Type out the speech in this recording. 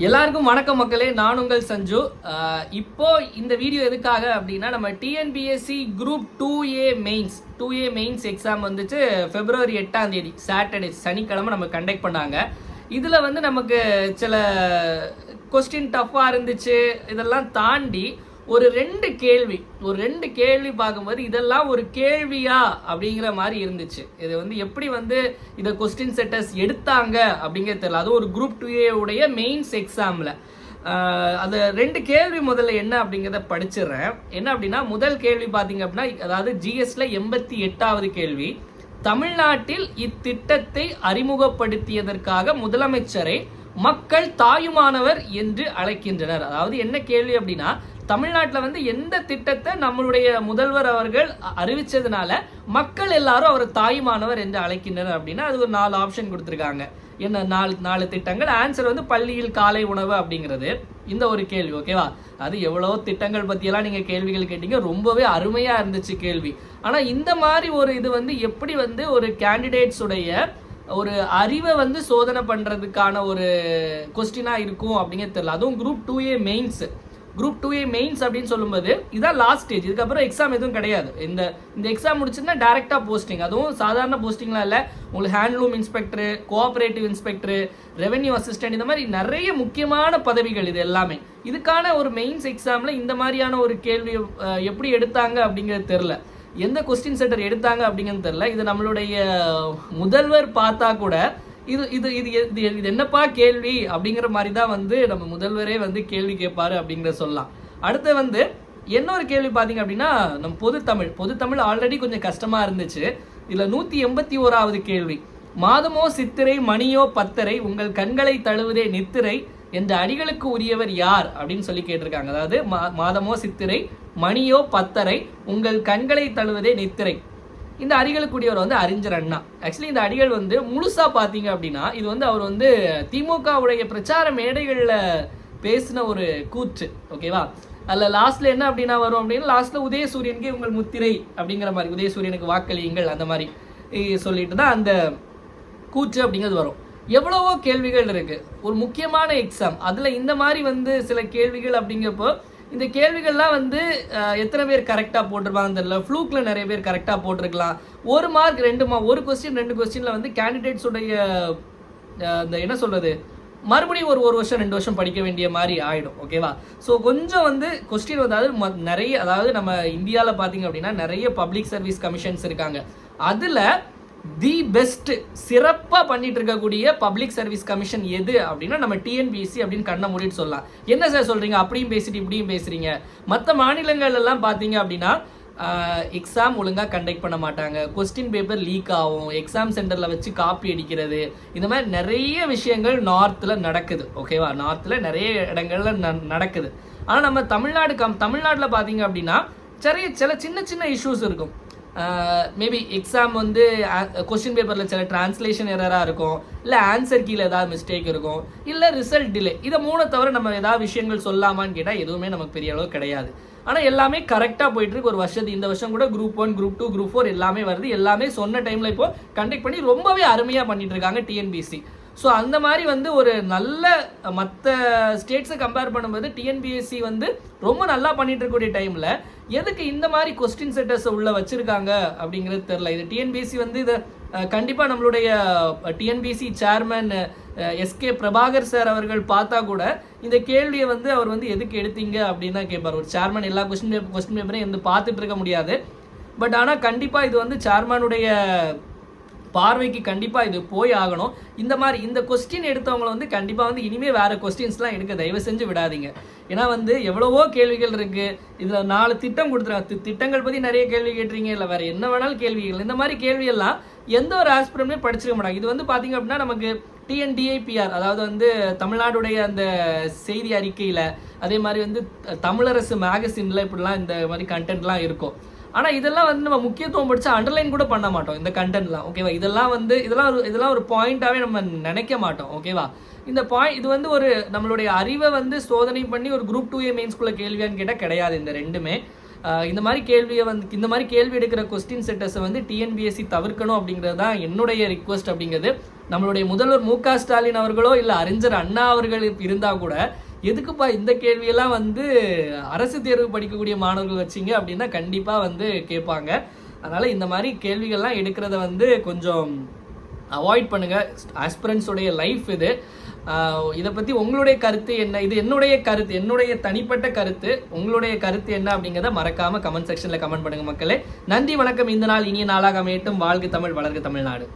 எல்லாருக்கும் வணக்கம் மக்களே நான் உங்கள் சஞ்சு. இப்போ இந்த வீடியோ எதுக்காக அப்படின்னா நம்ம TNPSC group two A mains two A mains exam வந்துச்சு பிப்ரவரி எட்டாம் தேதி சாட்டர்டே சனிக்கிழமை நம்ம கண்டக்ட் பண்ணாங்க. இதில் வந்து நமக்கு சில கொஸ்டின் டஃப்பாக இருந்துச்சு இதெல்லாம் தாண்டி ஒரு ரெண்டு கேள்வி ஒரு ரெண்டு கேள்வி பார்க்கும்போது இதெல்லாம் ஒரு கேள்வியா அப்படிங்கிற மாதிரி இருந்துச்சு. இது வந்து எப்படி வந்து இதை கொஸ்டின் செட்டர்ஸ் எடுத்தாங்க அப்படிங்கிறது தெரியல. அதுவும் ஒரு குரூப் டூ உடைய மெயின்ஸ் எக்ஸாமில் அது ரெண்டு கேள்வி முதல்ல என்ன அப்படிங்கிறத படிச்சிடுறேன். என்ன அப்படின்னா முதல் கேள்வி பார்த்தீங்க அப்படின்னா அதாவது ஜிஎஸ்ல எண்பத்தி எட்டாவது கேள்வி. தமிழ்நாட்டில் இத்திட்டத்தை அறிமுகப்படுத்தியதற்காக முதலமைச்சரை மக்கள் தாயுமானவர் என்று அழைக்கின்றனர். அதாவது என்ன கேள்வி அப்படின்னா தமிழ்நாட்டில் வந்து எந்த திட்டத்தை நம்மளுடைய முதல்வர் அவர்கள் அறிவிச்சதுனால மக்கள் எல்லாரும் அவர் தாயுமானவர் என்று அழைக்கின்றனர் அப்படின்னா அது ஒரு நாலு ஆப்ஷன் கொடுத்துருக்காங்க. என்ன நாலு நாலு திட்டங்கள்? ஆன்சர் வந்து பள்ளியில் காலை உணவு அப்படிங்கிறது. இந்த ஒரு கேள்வி ஓகேவா அது எவ்வளோ திட்டங்கள் பற்றியெல்லாம் நீங்கள் கேள்விகள் கேட்டீங்க. ரொம்பவே அருமையாக இருந்துச்சு கேள்வி. ஆனால் இந்த மாதிரி ஒரு இது வந்து எப்படி வந்து ஒரு கேண்டிடேட்ஸுடைய ஒரு அறிவை வந்து சோதனை பண்ணுறதுக்கான ஒரு கொஸ்டினாக இருக்கும் அப்படிங்கிறது தெரியல. அதுவும் group two A mains group two A mains அப்படின்னு சொல்லும்போது இதான் லாஸ்ட் ஸ்டேஜ் இதுக்கப்புறம் எக்ஸாம் எதுவும் கிடையாது. இந்த இந்த எக்ஸாம் முடிச்சுன்னா டேரெக்டாக போஸ்டிங் அதுவும் சாதாரண போஸ்டிங்லாம் இல்லை. உங்களுக்கு handloom inspector cooperative inspector revenue assistant இந்த மாதிரி நிறைய முக்கியமான பதவிகள் இது எல்லாமே. இதுக்கான ஒரு மெயின்ஸ் எக்ஸாமில் இந்த மாதிரியான ஒரு கேள்வி எப்படி எடுத்தாங்க அப்படிங்கிறது தெரில எந்த கொஸ்டின் சென்டர் எடுத்தாங்க அப்படிங்கிறது தெரில இது நம்மளுடைய முதல்வர் பார்த்தா கூட இது இது இது இது இது என்னப்பா கேள்வி? அப்படிங்கிற மாதிரி தான் வந்து நம்ம முதல்வரே வந்து கேள்வி கேட்பாரு அப்படிங்கிற சொல்லலாம். அடுத்து வந்து இன்னொரு கேள்வி பார்த்தீங்க அப்படின்னா நம்ம பொது தமிழ். பொதுத்தமிழ் ஆல்ரெடி கொஞ்சம் கஷ்டமா இருந்துச்சு. இதில் நூற்றி எண்பத்தி ஓராவது கேள்வி. மாதமோ சித்திரை மணியோ பத்தரை உங்கள் கண்களை தழுவுதே நித்திரை என்ற அடிகளுக்கு உரியவர் யார்? அப்படின்னு சொல்லி கேட்டிருக்காங்க. அதாவது மா- மாதமோ சித்திரை மணியோ பத்தரை உங்கள் கண்களை தழுவதே நித்திரை. இந்த அடிகளுக்குரியவர் வந்து அறிஞர் அண்ணா. ஆக்சுவலி இந்த அடிகள் வந்து முழுசாக பார்த்தீங்க அப்படின்னா இது வந்து அவர் வந்து திமுகவுடைய பிரச்சார மேடைகளில் பேசின ஒரு கூற்று ஓகேவா அதில் லாஸ்ட்ல என்ன அப்படின்னா வரும் அப்படின்னா லாஸ்ட்ல உதயசூரியனுக்கு உங்கள் முத்திரை அப்படிங்கிற மாதிரி உதயசூரியனுக்கு வாக்களியுங்கள் அந்த மாதிரி சொல்லிட்டு தான் அந்த கூற்று அப்படிங்கிறது வரும். எவ்வளவோ கேள்விகள் இருக்கு. ஒரு முக்கியமான எக்ஸாம் அதில் இந்த மாதிரி வந்து சில கேள்விகள் அப்படிங்கிறப்போ இந்த கேள்விகள்லாம் வந்து எத்தனை பேர் கரெக்டாக போட்டிருப்பாங்க தெரியல. ஃப்ளூக்கில் நிறைய பேர் கரெக்டாக போட்டிருக்கலாம். ஒரு மார்க் ரெண்டு மார்க் ஒரு கொஸ்டின் ரெண்டு கொஸ்டினில் வந்து கேண்டிடேட்ஸுடைய இந்த என்ன சொல்கிறது மறுபடியும் ஒரு ஒரு வருஷம் ரெண்டு வருஷம் படிக்க வேண்டிய மாதிரி ஆகிடும் ஓகேவா ஸோ கொஞ்சம் வந்து கொஸ்டின் அதாவது நிறைய அதாவது நம்ம இந்தியாவில் பார்த்தீங்க அப்படின்னா நிறைய பப்ளிக் சர்வீஸ் கமிஷன்ஸ் இருக்காங்க. அதில் தி பெஸ்ட் சிறப்பாக பண்ணிட்டு இருக்கக்கூடிய பப்ளிக் சர்வீஸ் கமிஷன் எது அப்படின்னா நம்ம டிஎன்பிஎஸ்சி அப்படின்னு கண்ணை மூடிட்டு சொல்லலாம். என்ன சார் சொல்றீங்க? அப்படியும் பேசிட்டு இப்படியும் பேசுறீங்க. மற்ற மாநிலங்கள் எல்லாம் பார்த்தீங்க அப்படின்னா எக்ஸாம் ஒழுங்காக கண்டக்ட் பண்ண மாட்டாங்க. கொஸ்டின் பேப்பர் லீக் ஆகும். எக்ஸாம் சென்டரில் வச்சு காப்பி அடிக்கிறது. இந்த மாதிரி நிறைய விஷயங்கள் நார்த்தில் நடக்குது. ஓகேவா நார்த்தில் நிறைய இடங்கள்ல ந- நடக்குது. ஆனால் நம்ம தமிழ்நாடு கம் தமிழ்நாட்டில் பார்த்தீங்க அப்படின்னா சரி சில சின்ன சின்ன இஷ்யூஸ் இருக்கும். மேபி எக்ஸாம் வந்து கொஸ்டின் பேப்பரில் சில டிரான்ஸ்லேஷன் எரராக இருக்கும். இல்லை ஆன்சர் கீழே ஏதாவது மிஸ்டேக் இருக்கும். இல்லை ரிசல்ட் டிலே இதை மூணை தவிர நம்ம ஏதாவது விஷயங்கள் சொல்லாமான்னு கேட்டால் எதுவுமே நமக்கு பெரிய அளவு கிடையாது. ஆனால் எல்லாமே கரெக்டாக போயிட்டு இருக்கு. ஒரு வருஷத்து இந்த வருஷம் கூட group one group two group four எல்லாமே வருது. எல்லாமே சொன்ன டைமில் இப்போ கண்டக்ட் பண்ணி ரொம்பவே அருமையாக பண்ணிட்டு இருக்காங்க டிஎன்பிசி ஸோ அந்த மாதிரி வந்து ஒரு நல்ல மற்ற ஸ்டேட்ஸை கம்பேர் பண்ணும்போது டிஎன்பிஎஸ்சி வந்து ரொம்ப நல்லா பண்ணிட்டு இருக்கக்கூடிய டைமில் எதுக்கு இந்த மாதிரி கொஸ்டின் செட்டர்ஸை உள்ளே வச்சுருக்காங்க அப்படிங்கிறது தெரில இது டிஎன்பிஎஸ்சி வந்து இதை கண்டிப்பாக நம்மளுடைய TNPSC chairman S K Prabhakar sir அவர்கள் பார்த்தா கூட இந்த கேள்வியை வந்து அவர் வந்து எதுக்கு எடுத்தீங்க அப்படின்னு தான் கேட்பார். ஒரு சேர்மன் எல்லா கொஸ்டின் பேப்பர் கொஸ்டின் பேப்பரையும் வந்து பார்த்துட்டு இருக்க முடியாது. பட் ஆனால் கண்டிப்பாக இது வந்து சேர்மனுடைய பார்வைக்கு கண்டிப்பாக இது போய் ஆகணும். இந்த மாதிரி இந்த கொஸ்டின் எடுத்தவங்கள வந்து கண்டிப்பாக வந்து இனிமேல் வேறு கொஸ்டின்ஸ்லாம் எடுக்க தயவு செஞ்சு விடாதீங்க. ஏன்னா வந்து எவ்வளவோ கேள்விகள் இருக்குது இதில் நாலு திட்டம் கொடுத்துருக்காங்க. திட்டங்கள் பற்றி நிறைய கேள்வி கேட்டுறீங்க இல்லை வேறு என்ன வேணாலும் கேள்விகள். இந்த மாதிரி கேள்வியெல்லாம் எந்த ஒரு ஆஸ்பிரமே படிச்சிருக்க மாட்டாங்க. இது வந்து பார்த்தீங்க அப்படின்னா நமக்கு டிஎன்டிஐபிஆர் அதாவது வந்து தமிழ்நாடுடைய அந்த செய்தி அறிக்கையில் அதே மாதிரி வந்து த- தமிழரசு மேகசினில் இப்படிலாம் இந்த மாதிரி கண்டென்ட்லாம் இருக்கும். ஆனால் இதெல்லாம் வந்து நம்ம முக்கியத்துவம் படித்தா அண்டர்லைன் கூட பண்ண மாட்டோம் இந்த கண்டென்ட்லாம் ஓகேவா இதெல்லாம் வந்து இதெல்லாம் ஒரு இதெல்லாம் ஒரு பாயிண்ட்டாகவே நம்ம நினைக்க மாட்டோம் ஓகேவா இந்த பாயிண்ட் இது வந்து ஒரு நம்மளுடைய அறிவை வந்து சோதனை பண்ணி ஒரு குரூப் டூ ஏ மெயின்ஸ்குள்ள கேள்வியான்னு கேட்டால் கிடையாது இந்த ரெண்டுமே. இந்த மாதிரி கேள்வியை வந்து இந்த மாதிரி கேள்வி எடுக்கிற கொஸ்டின் செட்டர்ஸை வந்து டிஎன்பிஎஸ்சி தவிர்க்கணும் அப்படிங்கிறது தான் என்னுடைய ரிக்வஸ்ட் அப்படிங்கிறது. நம்மளுடைய முதல்வர் மு க ஸ்டாலின் அவர்களோ இல்லை அறிஞர் அண்ணா அவர்கள் இருந்தால் கூட எதுக்குப்பா இந்த கேள்வியெல்லாம் வந்து அரசு தேர்வு படிக்கக்கூடிய மாணவர்கள் வச்சிங்க அப்படின்னா கண்டிப்பாக வந்து கேட்பாங்க. அதனால் இந்த மாதிரி கேள்விகள்லாம் எடுக்கிறத வந்து கொஞ்சம் அவாய்ட் பண்ணுங்கள் ஆஸ்பிரன்ஸ் லைஃப் இது. இதை பற்றி உங்களுடைய கருத்து என்ன? இது என்னுடைய கருத்து என்னுடைய தனிப்பட்ட கருத்து. உங்களுடைய கருத்து என்ன அப்படிங்கிறத மறக்காம கமெண்ட் செக்ஷனில் கமெண்ட் பண்ணுங்க மக்களே. நன்றி வணக்கம். இந்த நாள் இனிய நாளாக அமையட்டும். வாழ்க தமிழ் வளர்க தமிழ்நாடு.